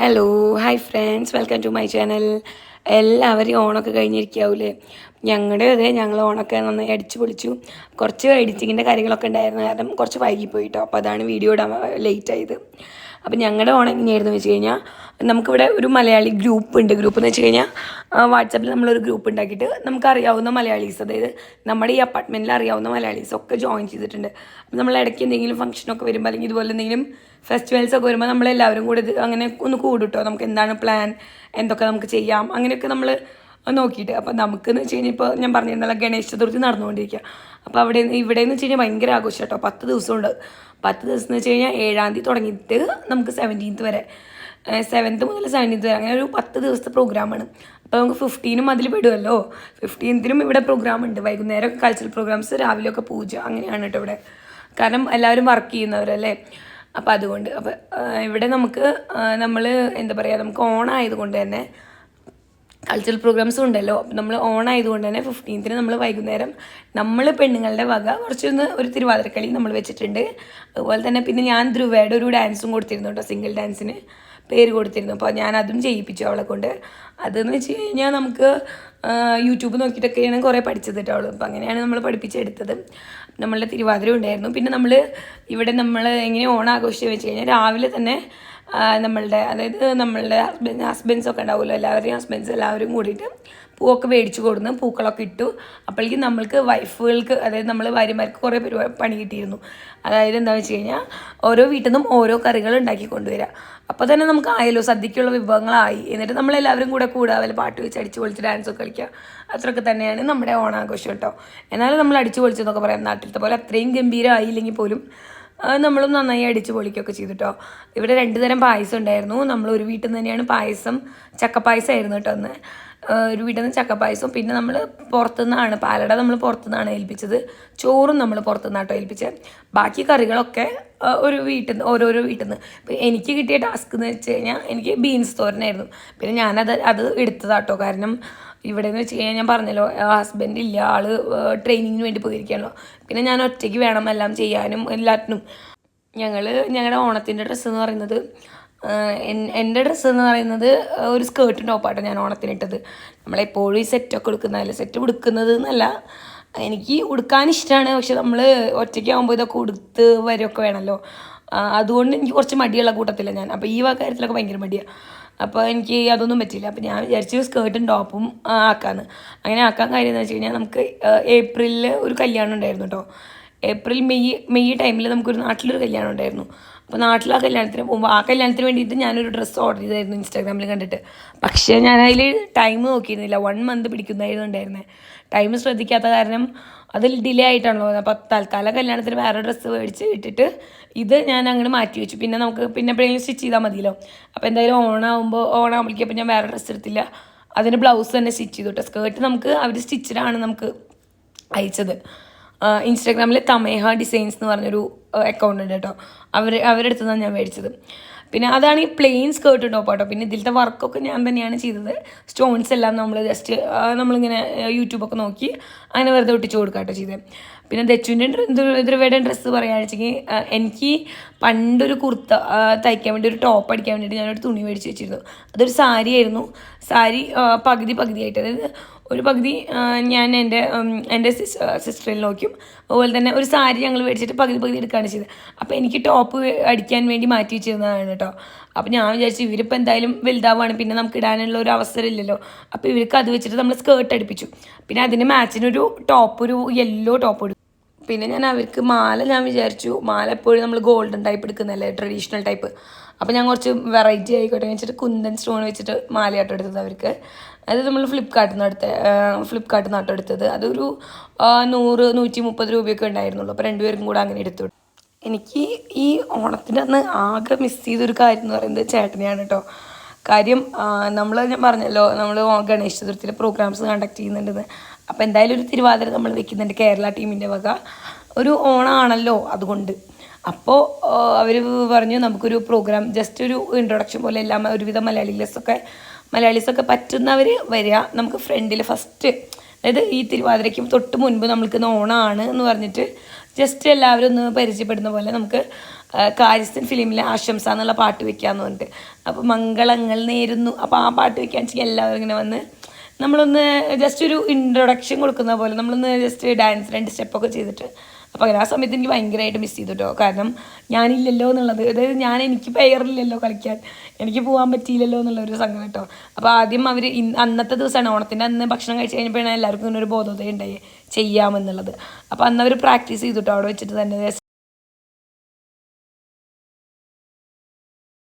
hello hi friends welcome to my channel എല്ലാവരും ഓണമൊക്കെ കഴിഞ്ഞിരിക്കാവൂലേ? ഞങ്ങളുടെ അതെ ഞങ്ങൾ ഓണമൊക്കെ നന്നായി അടിച്ചു പൊളിച്ചു. കുറച്ച് എഡിറ്റിങ്ങിന്റെ കാര്യങ്ങളൊക്കെ ഉണ്ടായിരുന്നു. കാരണം കുറച്ച് വൈകിപ്പോയിട്ടോ. അപ്പോൾ അതാണ് വീഡിയോ ഇടാൻ ലേറ്റ് ആയത്. അപ്പം ഞങ്ങളുടെ ഓണം എങ്ങനെയായിരുന്നു വെച്ച് കഴിഞ്ഞാൽ നമുക്കിവിടെ ഒരു മലയാളി ഗ്രൂപ്പ് ഉണ്ട്. ഗ്രൂപ്പ് എന്ന് വെച്ച് കഴിഞ്ഞാൽ വാട്സാപ്പിൽ നമ്മളൊരു ഗ്രൂപ്പ് ഉണ്ടാക്കിയിട്ട് നമുക്കറിയാവുന്ന മലയാളീസ് അതായത് നമ്മുടെ ഈ അപ്പാർട്ട്മെന്റിൽ അറിയാവുന്ന മലയാളീസ് ഒക്കെ ജോയിൻ ചെയ്തിട്ടുണ്ട്. അപ്പം നമ്മൾ ഇടയ്ക്ക് എന്തെങ്കിലും ഫംഗ്ഷനൊക്കെ വരുമ്പോൾ അല്ലെങ്കിൽ ഇതുപോലെ എന്തെങ്കിലും ഫെസ്റ്റിവൽസ് ഒക്കെ വരുമ്പോൾ നമ്മളെല്ലാവരും കൂടെ ഇത് അങ്ങനെ ഒന്ന് കൂടുട്ടോ. നമുക്ക് എന്താണ് പ്ലാൻ എന്തൊക്കെ നമുക്ക് ചെയ്യാം അങ്ങനെയൊക്കെ നമ്മൾ നോക്കിയിട്ട്. അപ്പോൾ നമുക്കെന്ന് വെച്ച് കഴിഞ്ഞാൽ ഇപ്പോൾ ഞാൻ പറഞ്ഞിരുന്നല്ലോ ഗണേശ ചതുർത്ഥി നടന്നുകൊണ്ടിരിക്കുക അപ്പോൾ അവിടെ ഇവിടെ എന്ന് വെച്ച് കഴിഞ്ഞാൽ ഭയങ്കര ആഘോഷം കേട്ടോ. പത്ത് ദിവസമുണ്ട്. പത്ത് ദിവസം എന്ന് വെച്ച് കഴിഞ്ഞാൽ ഏഴാം തീയതി തുടങ്ങിയിട്ട് നമുക്ക് സെവന്റീൻത്ത് വരെ. സെവൻത്ത് മുതൽ സെവന്റീൻത്ത് വരെ. അങ്ങനെ ഒരു പത്ത് ദിവസത്തെ പ്രോഗ്രാമാണ് അപ്പോൾ നമുക്ക് ഫിഫ്റ്റീനും അതിൽ പെടുമല്ലോ ഫിഫ്റ്റീൻത്തിനും ഇവിടെ പ്രോഗ്രാം ഉണ്ട്. വൈകുന്നേരം കൾച്ചറൽ പ്രോഗ്രാംസ് രാവിലെയൊക്കെ പൂജ അങ്ങനെയാണ് കേട്ടോ ഇവിടെ. കാരണം എല്ലാവരും വർക്ക് ചെയ്യുന്നവരല്ലേ. അപ്പോൾ അതുകൊണ്ട് അപ്പോൾ ഇവിടെ നമുക്ക് നമ്മൾ എന്താ പറയുക നമുക്ക് ഓണായതുകൊണ്ട് തന്നെ കൾച്ചറൽ പ്രോഗ്രാംസും ഉണ്ടല്ലോ. അപ്പം നമ്മൾ ഓൺ ആയതുകൊണ്ട് തന്നെ ഫിഫ്റ്റീൻത്തിന് നമ്മൾ വൈകുന്നേരം നമ്മൾ പെണ്ണുങ്ങളുടെ വക കുറച്ചൊന്ന് ഒരു തിരുവാതിരക്കളി നമ്മൾ വെച്ചിട്ടുണ്ട്. അതുപോലെ തന്നെ പിന്നെ ഞാൻ ധ്രുവയുടെ ഒരു ഡാൻസും കൊടുത്തിരുന്നു കേട്ടോ സിംഗിൾ ഡാൻസിന് പേര് കൊടുത്തിരുന്നു. അപ്പോൾ ഞാൻ അതും ചെയ്യിപ്പിച്ചു അവളെ കൊണ്ട്. അതെന്ന് വെച്ച് കഴിഞ്ഞാൽ നമുക്ക് യൂട്യൂബ് നോക്കിയിട്ടൊക്കെയാണ് കുറേ പഠിച്ചത് കേട്ടോ അവൾ അപ്പോൾ അങ്ങനെയാണ് നമ്മൾ പഠിപ്പിച്ചെടുത്തത്. നമ്മളുടെ തിരുവാതിര ഉണ്ടായിരുന്നു. പിന്നെ നമ്മൾ ഇവിടെ നമ്മൾ എങ്ങനെ ഓണം വെച്ച് കഴിഞ്ഞാൽ രാവിലെ തന്നെ നമ്മളുടെ അതായത് നമ്മളുടെ ഹസ്ബൻഡ് ഹസ്ബൻഡ്സ് ഒക്കെ ഉണ്ടാവുമല്ലോ എല്ലാവരെയും ഹസ്ബൻഡ്സ് എല്ലാവരും കൂടിയിട്ട് പൂവൊക്കെ മേടിച്ചു കൊടുന്ന് പൂക്കളൊക്കെ ഇട്ടു. അപ്പോഴേക്കും നമ്മൾക്ക് വൈഫുകൾക്ക് അതായത് നമ്മൾ ഭാര്യമാർക്ക് കുറേ പരിപാടി പണി കിട്ടിയിരുന്നു. അതായത് എന്താ വെച്ച് കഴിഞ്ഞാൽ ഓരോ വീട്ടിൽ നിന്നും ഓരോ കറികൾ ഉണ്ടാക്കി കൊണ്ടുവരിക. അപ്പോൾ തന്നെ നമുക്ക് ആയല്ലോ സദ്യക്കുള്ള വിഭവങ്ങളായി. എന്നിട്ട് നമ്മളെല്ലാവരും കൂടെ കൂടാവല്ലോ പാട്ട് വെച്ച് അടിച്ച് പൊളിച്ച് ഡാൻസ് ഒക്കെ കളിക്കുക. അത്രയൊക്കെ തന്നെയാണ് നമ്മുടെ ഓണാഘോഷം കേട്ടോ. എന്നാലും നമ്മൾ അടിച്ചു പൊളിച്ചെന്നൊക്കെ പറയാം. നാട്ടിലത്തെ പോലെ അത്രയും ഗംഭീരമായില്ലെങ്കിൽ പോലും നമ്മളും നന്നായി അടിച്ച് പൊളിക്കുകയൊക്കെ ചെയ്തിട്ടോ. ഇവിടെ രണ്ട് തരം പായസം ഉണ്ടായിരുന്നു. നമ്മൾ ഒരു വീട്ടിൽ നിന്ന് തന്നെയാണ് പായസം ചക്കപ്പായസം ആയിരുന്നു കേട്ടോ അന്ന്. ഒരു വീട്ടിൽ നിന്ന് ചക്കപ്പായസം പിന്നെ നമ്മൾ പുറത്തുനിന്നാണ് പാലട നമ്മൾ പുറത്തുനിന്നാണ് ഏൽപ്പിച്ചത്. ചോറും നമ്മൾ പുറത്തുനിന്നാണ് കേട്ടോ ഏൽപ്പിച്ചത് ബാക്കി കറികളൊക്കെ ഒരു വീട്ടിൽ നിന്ന് ഓരോരോ വീട്ടിൽ നിന്ന് ഇപ്പം എനിക്ക് കിട്ടിയ ടാസ്ക് എന്ന് വെച്ച് കഴിഞ്ഞാൽ എനിക്ക് ബീൻസ് തോരനായിരുന്നു. പിന്നെ ഞാനത് അത് എടുത്തതാട്ടോ. കാരണം ഇവിടെ എന്ന് വെച്ച് കഴിഞ്ഞാൽ ഞാൻ പറഞ്ഞല്ലോ ഹസ്ബൻഡ് ഇല്ല ആൾ ട്രെയിനിങ്ങിന് വേണ്ടി പോയിരിക്കുകയാണല്ലോ. പിന്നെ ഞാൻ ഒറ്റയ്ക്ക് വേണം എല്ലാം ചെയ്യാനും എല്ലാത്തിനും ഞങ്ങൾ ഞങ്ങളുടെ ഓണത്തിന്റെ ഡ്രസ്സ് എന്ന് പറയുന്നത് എന്റെ ഡ്രസ്സ് എന്ന് പറയുന്നത് ഒരു സ്കേർട്ടും ടോപ്പാട്ടോ ഞാൻ ഓണത്തിനിട്ടത്. നമ്മളെപ്പോഴും ഈ സെറ്റൊക്കെ ഉടുക്കുന്നതല്ല സെറ്റ് ഉടുക്കുന്നത് എന്നല്ല എനിക്ക് ഉടുക്കാൻ ഇഷ്ടമാണ് പക്ഷെ നമ്മൾ ഒറ്റയ്ക്ക് ആകുമ്പോൾ ഇതൊക്കെ ഉടുത്ത് വരെയൊക്കെ വേണമല്ലോ അതുകൊണ്ട് എനിക്ക് കുറച്ച് മടിയുള്ള കൂട്ടത്തില്ല ഞാൻ. അപ്പോൾ ഈ കാര്യത്തിലൊക്കെ ഭയങ്കര മടിയാണ് അപ്പോൾ എനിക്ക് അതൊന്നും പറ്റില്ല അപ്പോൾ ഞാൻ വിചാരിച്ചു സ്കേർട്ടും ടോപ്പും ആക്കാമെന്ന് അങ്ങനെ ആക്കാൻ കാര്യം എന്ന് വെച്ച് കഴിഞ്ഞാൽ നമുക്ക് ഏപ്രിലിൽ ഒരു കല്യാണം ഉണ്ടായിരുന്നു കേട്ടോ ഏപ്രിൽ മെയ് മെയ് ടൈമിൽ നമുക്കൊരു നാട്ടിലൊരു കല്യാണം ഉണ്ടായിരുന്നു. അപ്പോൾ നാട്ടിൽ ആ കല്യാണത്തിന് പോകുമ്പോൾ ആ കല്യാണത്തിന് വേണ്ടിയിട്ട് ഞാനൊരു ഡ്രസ്സ് ഓർഡർ ചെയ്തായിരുന്നു ഇൻസ്റ്റാഗ്രാമിൽ കണ്ടിട്ട്. പക്ഷേ ഞാൻ അതിൽ ടൈം നോക്കിയിരുന്നില്ല. വൺ മന്ത് പിടിക്കുന്നതായിരുന്നു ഉണ്ടായിരുന്നത് ടൈം ശ്രദ്ധിക്കാത്ത കാരണം അതിൽ ഡിലേ ആയിട്ടാണല്ലോ അപ്പോൾ തൽക്കാലം കല്യാണത്തിന് വേറെ ഡ്രസ്സ് മേടിച്ച് ഇട്ടിട്ട് ഇത് ഞാൻ അങ്ങനെ മാറ്റി വെച്ചു. പിന്നെ നമുക്ക് പിന്നെ എപ്പോഴെങ്കിലും സ്റ്റിച്ച് ചെയ്താൽ മതിയല്ലോ. അപ്പോൾ എന്തായാലും ഓണാകുമ്പോൾ ഓണാകുമ്പോഴേക്കും അപ്പോൾ ഞാൻ വേറെ ഡ്രസ്സ് എടുത്തില്ല. അതിന് ബ്ലൗസ് തന്നെ സ്റ്റിച്ച് ചെയ്തു. കേട്ടോ സ്കേർട്ട് നമുക്ക് അവർ സ്റ്റിച്ചിലാണ് നമുക്ക് അയച്ചത്. ഇൻസ്റ്റാഗ്രാമിൽ തമേഹ ഡിസൈൻസ് എന്ന് പറഞ്ഞൊരു അക്കൗണ്ട് ഉണ്ട് കേട്ടോ. അവർ അവരുടെ അടുത്തുനിന്നാണ് ഞാൻ മേടിച്ചത്. പിന്നെ അതാണ് ഈ പ്ലെയിൻ സ്കേർട്ട് ടോപ്പ് കേട്ടോ പിന്നെ ഇതിലത്തെ വർക്കൊക്കെ ഞാൻ തന്നെയാണ് ചെയ്തത്. സ്റ്റോൺസ് എല്ലാം നമ്മൾ ജസ്റ്റ് നമ്മളിങ്ങനെ യൂട്യൂബൊക്കെ നോക്കി അങ്ങനെ വെറുതെ ഒട്ടിച്ചു കൊടുക്കുക കേട്ടോ ചെയ്തത് പിന്നെ ദച്ചുവിന്റെ ധ്രുവയുടെ ഡ്രസ്സ് പറയുകയാണെന്ന് വെച്ചെങ്കിൽ എനിക്ക് പണ്ടൊരു കുർത്ത തയ്ക്കാൻ വേണ്ടി ഒരു ടോപ്പ് അടിക്കാൻ വേണ്ടിയിട്ട് ഞാനൊരു തുണി മേടിച്ച് വെച്ചിരുന്നു. അതൊരു സാരി ആയിരുന്നു സാരി പകുതി പകുതിയായിട്ട്. അതായത് ഒരു പകുതി ഞാൻ എന്റെ എന്റെ സിസ്റ്ററിൽ നോക്കും അതുപോലെ തന്നെ ഒരു സാരി ഞങ്ങൾ മേടിച്ചിട്ട് പകുതി പകുതി എടുക്കുകയാണ് ചെയ്തത്. അപ്പോൾ എനിക്ക് ടോപ്പ് അടിക്കാൻ വേണ്ടി മാറ്റി വെച്ചിരുന്നതാണ് കേട്ടോ. അപ്പോൾ ഞാൻ വിചാരിച്ചു ഇവരിപ്പോൾ എന്തായാലും വലുതാവാണ് പിന്നെ നമുക്ക് ഇടാനുള്ള ഒരു അവസരം ഇല്ലല്ലോ. അപ്പോൾ ഇവർക്ക് അത് വെച്ചിട്ട് നമ്മൾ സ്കേർട്ട് അടുപ്പിച്ചു. പിന്നെ അതിന് മാച്ചിനൊരു ടോപ്പ് ഒരു യെല്ലോ ടോപ്പ് പിന്നെ ഞാൻ അവർക്ക് മാല ഞാൻ വിചാരിച്ചു മാല എപ്പോഴും നമ്മൾ ഗോൾഡൻ ടൈപ്പ് എടുക്കുന്നതല്ലേ ട്രഡീഷണൽ ടൈപ്പ് അപ്പോൾ ഞാൻ കുറച്ച് വെറൈറ്റി ആയിക്കോട്ടെ വെച്ചിട്ട് കുന്തൻ സ്റ്റോൺ വെച്ചിട്ട് മാലയാട്ടം എടുത്തത് അവർക്ക്. അത് നമ്മൾ ഫ്ലിപ്കാർട്ടിൽ നിന്ന് എടുത്ത ഫ്ലിപ്കാർട്ടിൽ നിന്ന് ആട്ടം എടുത്തത്. അതൊരു നൂറ് നൂറ്റി മുപ്പത് രൂപയൊക്കെ ഉണ്ടായിരുന്നുള്ളൂ. അപ്പോൾ രണ്ടുപേർക്കും കൂടെ അങ്ങനെ എടുത്തു. എനിക്ക് ഈ ഓണത്തിന്റെ അന്ന് ആകെ മിസ് ചെയ്തൊരു കാര്യം എന്ന് പറയുന്നത് ചേട്ടനെയാണ് കേട്ടോ കാര്യം നമ്മൾ ഞാൻ പറഞ്ഞല്ലോ നമ്മൾ ഗണേശ ചതുർത്ഥിയിലെ പ്രോഗ്രാംസ് കണ്ടക്ട് ചെയ്യുന്നുണ്ടെന്ന്. അപ്പോൾ എന്തായാലും ഒരു തിരുവാതിര നമ്മൾ വെക്കുന്നുണ്ട് കേരള ടീമിന്റെ വക. ഒരു ഓണമാണല്ലോ അതുകൊണ്ട്. അപ്പോൾ അവർ പറഞ്ഞു നമുക്കൊരു പ്രോഗ്രാം ജസ്റ്റ് ഒരു ഇൻട്രൊഡക്ഷൻ പോലെ എല്ലാം ഒരുവിധം മലയാളീസൊക്കെ മലയാളീസൊക്കെ പറ്റുന്നവർ വരിക. നമുക്ക് ഫ്രണ്ടിൽ ഫസ്റ്റ് അതായത് ഈ തിരുവാതിരയ്ക്ക് തൊട്ട് മുൻപ് നമ്മൾക്ക് ഇന്ന് ഓണമാണ് എന്ന് പറഞ്ഞിട്ട് ജസ്റ്റ് എല്ലാവരും ഒന്ന് പരിചയപ്പെടുന്ന പോലെ നമുക്ക് കാര്യസ്ഥൻ ഫിലിമിലെ ആശംസ എന്നുള്ള പാട്ട് വെക്കാമെന്ന് പറഞ്ഞിട്ട്. അപ്പോൾ മംഗളങ്ങൾ നേരുന്നു. അപ്പോൾ ആ പാട്ട് വെക്കാൻ വെച്ചാൽ എല്ലാവരും ഇങ്ങനെ വന്ന് നമ്മളൊന്ന് ജസ്റ്റ് ഒരു ഇൻട്രൊഡക്ഷൻ കൊടുക്കുന്ന പോലെ നമ്മളൊന്ന് ജസ്റ്റ് ഡാൻസ് രണ്ട് സ്റ്റെപ്പൊക്കെ ചെയ്തിട്ട്. അപ്പോൾ അങ്ങനെ ആ സമയത്ത് എനിക്ക് ഭയങ്കരമായിട്ട് മിസ് ചെയ്തു കേട്ടോ കാരണം ഞാനില്ലല്ലോ എന്നുള്ളത്. അതായത് ഞാൻ എനിക്ക് പെയറില്ലല്ലോ കളിക്കാൻ. എനിക്ക് പോകാൻ പറ്റിയില്ലല്ലോ എന്നുള്ള ഒരു സംഘം കേട്ടോ അപ്പോൾ ആദ്യം അവർ അന്നത്തെ ദിവസമാണ് ഓണത്തിന്റെ അന്ന് ഭക്ഷണം കഴിച്ച് കഴിഞ്ഞപ്പോഴാണ് എല്ലാവർക്കും ഇങ്ങനെ ഒരു ബോധോദയം ഉണ്ടായി ചെയ്യാമെന്നുള്ളത്. അപ്പോൾ അന്ന് അവർ പ്രാക്ടീസ് ചെയ്തു കേട്ടോ അവിടെ വെച്ചിട്ട് തന്നെ